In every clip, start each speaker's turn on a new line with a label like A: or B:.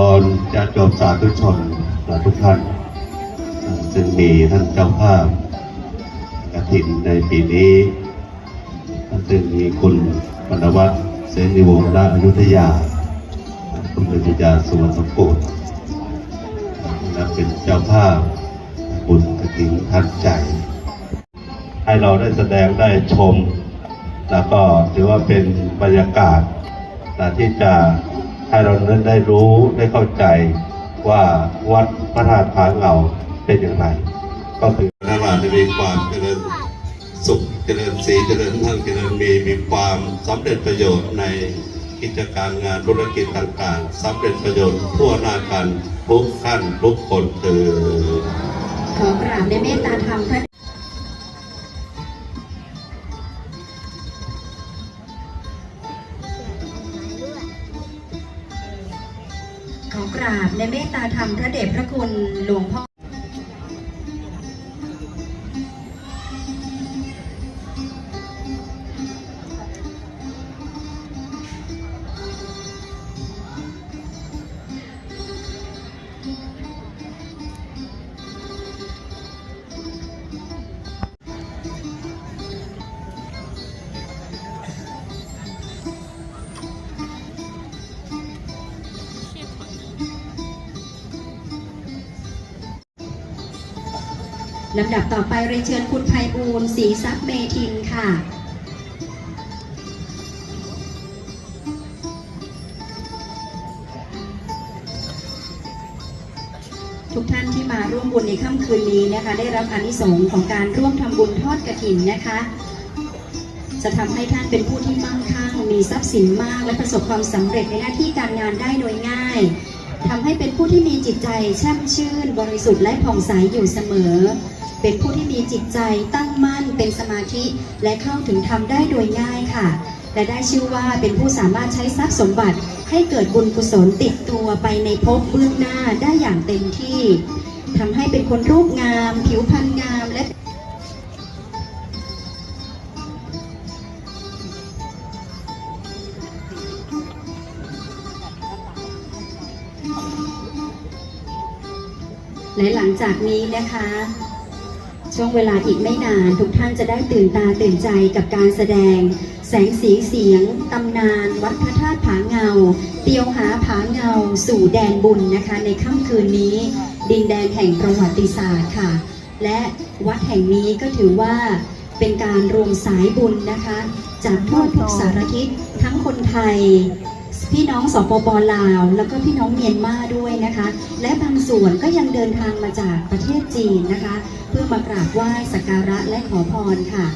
A: ร
B: ญ
C: พรญาติโยมสาธุชนและทุกท่านซึ่งมีท่านเจ้าภาพกฐินในปีนี้ซึ่งมีคุณปนวัตเสนีวงศ์และอยุธยา คุณอยุธยาสุวรรณสมบูรและเป็นเจ้าภาพบุญกฐินทันใจ ให้เราได้แสดงได้ชม แล้วก็ถือว่าเป็นบรรยากาศที่จะ ให้เรานั้นได้รู้ได้เข้าใจว่าวัดพระธาตุผาเงาเป็นอย่างไร ก็คือพระราชมีความเจริญสุขเจริญสีเจริญทั้งเจริญมีมีความสำเร็จประโยชน์ในกิจการงานธุรกิจต่างๆสำเร็จประโยชน์ทั่วหน้ากันทุกท่านทุกคนคือ
A: ขอกราบในเมตตาธรรมพระ ราบในเมตตาธรรมพระเดชพระคุณหลวงพ่อ อไปเรียนเชิญคุณไพบูลย์ศรีทรัพย์เมทินค่ะทุกท่านที่มาร่วมบุญในค่ำคืนนี้นะคะ ได้รับอานิสงส์ของการร่วมทำบุญทอดกระถินนะคะ จะทำให้ท่านเป็นผู้ที่มั่งคั่งมีทรัพย์สินมาก และประสบความสำเร็จในหน้าที่การงานได้โดยง่ายทำให้เป็นผู้ที่มีจิตใจแช่มชื่น บริสุทธิ์และผ่องใสอยู่เสมอ เป็นผู้ที่มีจิตใจตั้งมั่นเป็นสมาธิและเข้าถึงธรรมได้โดยง่ายค่ะ และได้ชื่อว่าเป็นผู้สามารถใช้ทรัพย์สมบัติ ให้เกิดบุญกุศลติดตัวไปในภพเบื้องหน้าได้อย่างเต็มที่ทำให้เป็นคนรูปงาม ผิวพรรณงามและและหลังจากนี้นะคะ ช่วงเวลาอีกไม่นานทุกท่านจะได้ตื่นตาตื่นใจกับการแสดง แสงสีเสียงตำนาน วัดพระธาตุผาเงา เตียวหาผาเงา สู่แดนบุญนะคะ ในค่ำคืนนี้ ดินแดนแห่งประวัติศาสตร์ค่ะ และวัดแห่งนี้ก็ถือว่าเป็นการรวมสายบุญนะคะ จากทั่วทุกสารทิศทั้งคนไทย พี่น้องสปปลาว แล้วก็พี่น้องเมียนมาด้วยนะคะ และบางส่วนก็ยังเดินทางมาจากประเทศจีนนะคะ เพื่อมากราบไหว้สักการะและขอพรค่ะ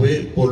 C: วิปุ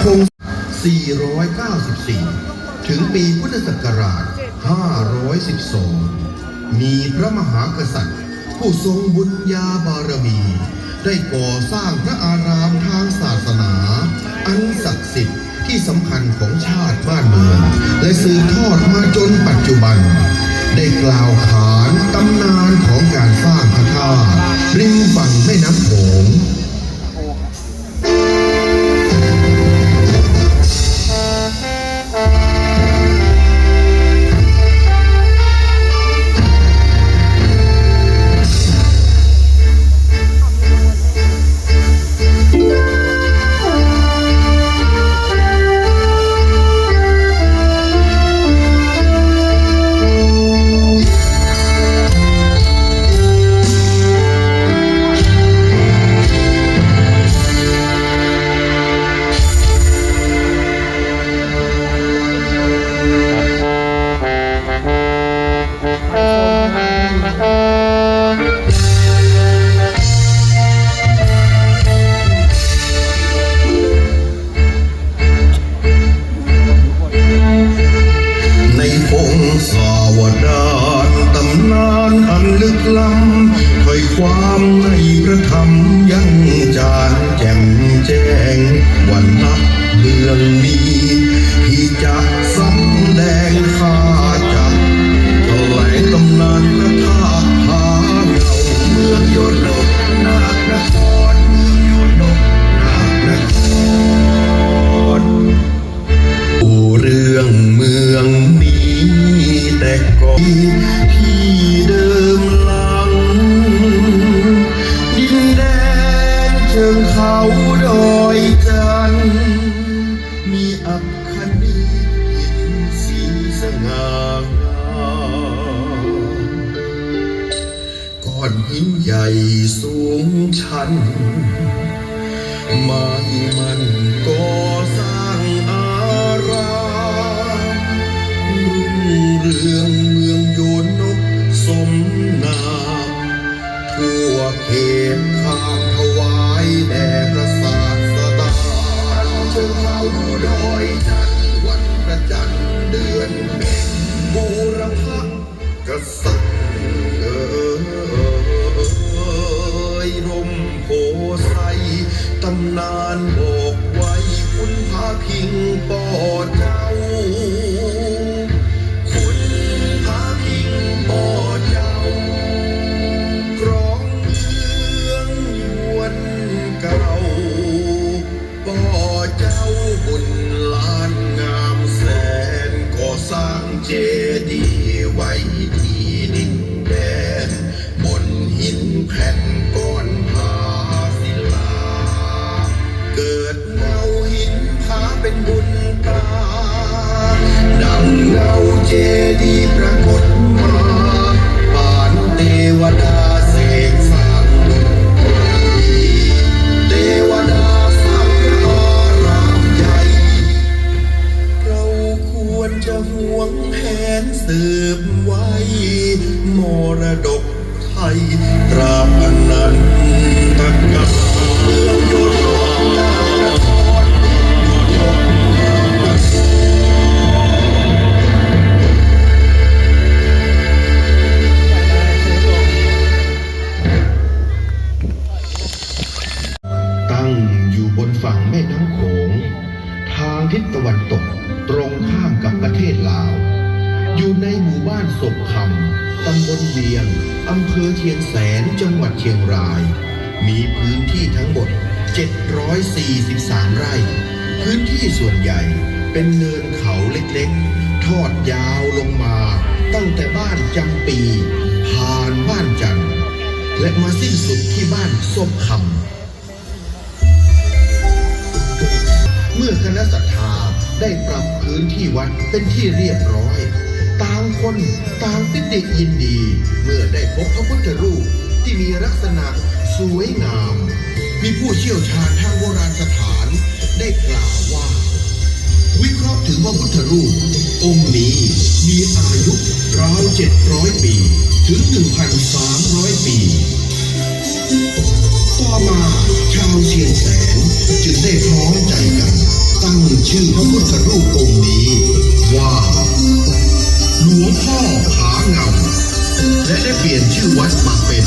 D: จากพง494 ถึงปีพุทธศักราช 512 มีพระมหากษัตริย์ ผู้ทรงบุญญาบารมี ได้ก่อสร้างพระอารามทางศาสนา อันศักดิ์สิทธิ์ที่สำคัญของชาติบ้านเมือง และสืบทอดมาจนปัจจุบัน ได้กล่าวขานตำนานของการสร้างพระธาตุริมฝั่งแม่น้ำโขง อนหินใหญ่สูงชันไม่มันก่อสร้างอารามรุ่งเรืองาพิ ทิศตะวันตก ตรงข้ามกับประเทศลาว อยู่ในหมู่บ้านศพคำตำบลเวียงอำเภอเชียงแสนจังหวัดเชียงราย มีพื้นที่ทั้งหมด 743 ไร่ พื้นที่ส่วนใหญ่เป็นเนินเขาเล็กๆ ทอดยาวลงมา ตั้งแต่บ้านจำปีผ่านบ้านจันและมาสิ้นสุดที่บ้านศพคำ เมื่อคณะศรัทธาได้ปรับพื้นที่วัดเป็นที่เรียบร้อย ต่างคนต่างปิติยินดี เมื่อได้พบพระพุทธรูปที่มีลักษณะสวยงาม มีผู้เชี่ยวชาญทางโบราณสถานได้กล่าวว่า วิเคราะห์ถึงว่าพุทธรูป องค์นี้มีอายุราวเจ็ดร้อยปี ถึง1,300ปี
E: มาาวเชียงแสนจึงได้พร้อมใจกัน ตั้งชื่อพระพุทธรูปองค์นี้ ว่าหลวงพ่อผาเงาและได้เปลี่ยนชื่อวัดมาเป็น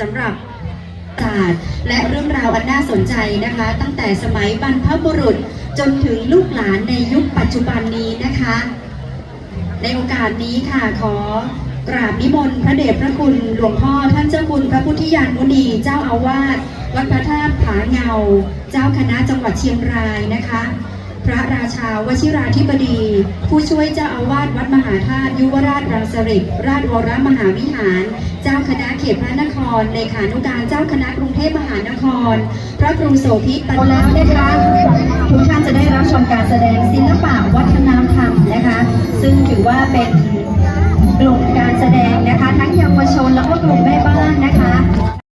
A: สำหรับศาสตร์และเรื่องราวอันน่าสนใจนะคะ ตั้งแต่สมัยบรรพบุรุษจนถึงลูกหลานในยุคปัจจุบันนี้นะคะ ในโอกาสนี้ค่ะขอกราบนิมนต์พระเดชพระคุณหลวงพ่อท่านเจ้าคุณพระพุทธยานมุนีเจ้าอาวาสวัดพระธาตุผาเงา เจ้าคณะจังหวัดเชียงรายนะคะ พระราชาวชิราธิบดี ผู้ช่วยเจ้าอาวาสวัดมหาธาตุยุวราชรังสฤษราชวรมหาวิหาร เจ้าคณะเขตพระนครเลขานุการเจ้าคณะกรุงเทพมหานคร พระครูโสภิตปัญแล้วนะคะทุกท่านจะได้รับชมการแสดงศิลปะวัฒนธรรมนะคะ ซึ่งถือว่าเป็นกลุ่มการแสดงนะคะ ทั้งเยาวชนแล้วก็กลุ่มแม่บ้านนะคะ